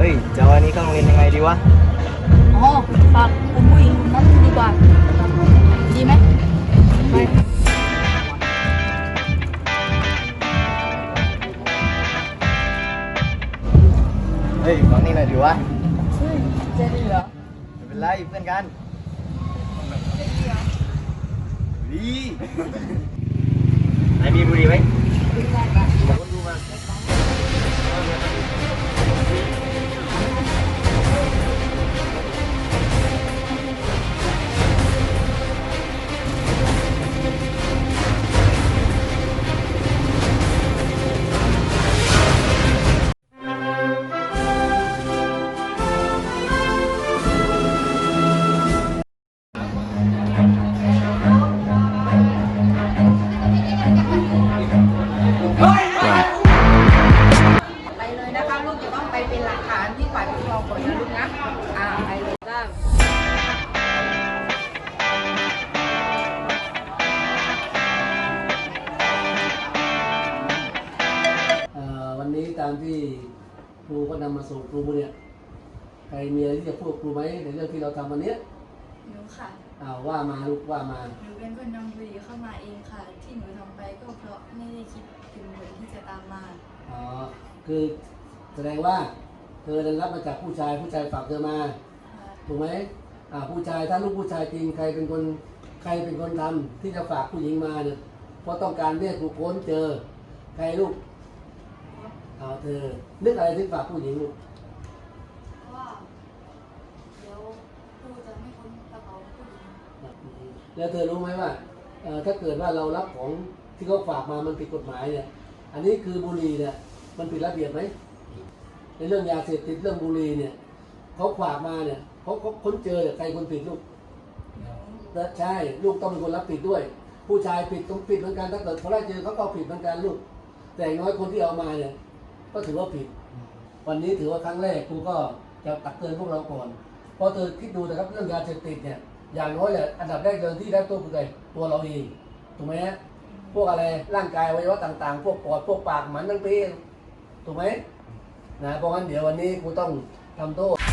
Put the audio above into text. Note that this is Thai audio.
เฮ้ยจะเอาอันนี้เข้าโรงเรียนยังไงดีวะ อ๋อฝากคุณผู้หญิงคนนั้นดีกว่า ดีไหมไปเฮ้ยฟังนี่หน่อยดีวะเฮ้ยจะดีเหรอไม่เป็นไรเพื่อนกันดีไหนมีบุหรี่ไหมบอกคนดูมา นนะลูกนะ อ่าไปเลยได้เอ่อวันนี้ตามที่ครูก็นำมาส่งครูเนี่ยใครมีอะไรที่จะพูดกับครูไหมในเรื่องที่เราทำวันเนี้ยหนูค่ะ อ่าว่ามาลูกว่ามา หนูเป็นคนนำบุหรี่เข้ามาเองค่ะ ที่หนูทำไปก็เพราะไม่ได้คิดถึงผลที่จะตามมา อ๋อ คือแสดงว่า เธอได้รับมาจากผู้ชายผู้ชายฝากเธอมาค่ะถูกไหมอ่าผู้ชายถ้าลูกผู้ชายจริงใครเป็นคนใครเป็นคนทำที่จะฝากผู้หญิงมาเนี่ยเพราะต้องการเรียกครูโค้นเจอ ใครลูกเอาเธอนึกอะไรที่ฝากผู้หญิงลูกเพราะว่าเดี๋ยวครูจะไม่ค้นกระเป๋าผู้หญิงแล้วเธอรู้ไหมว่าเอ่อถ้าเกิดว่าเรารับของที่เขาฝากมามันผิดกฎหมายเนี่ย อันนี้คือบุหรี่เนี่ยมันผิดระเบียบไหม ในเรื่องยาเสพติดเรื่องบุหรี่เนี่ยเขาฝากมาเนี่ยเขาเขาค้นเจอเนี่ยใครคนผิดลูกแล้วใช่ลูกต้องเป็นคนรับผิดด้วย ผู้ชายผิดต้องผิดเหมือนกันถ้าเกิดเขาไล่เจอเขาก็เอาผิดเหมือนกันลูก แต่อย่างน้อยคนที่เอามาเนี่ยก็ถือว่าผิด วันนี้ถือว่าครั้งแรกครูก็จะตักเตือนพวกเราก่อนพราะเธอคิดดูนะครับเรื่องยาเสพติดเนี่ยอย่างน้อยเนี่ยอันดับแรกเดินที่ได้ตัวคือใครตัวเราเองถูกไหมฮะพวกอะไรร่างกายอวัยวะต่าง ๆ พวกปอดพวกปากหมันทั้งปีถูกไหม นะเพราะงั้นเดี๋ยววันนี้ครูต้องทำโทษ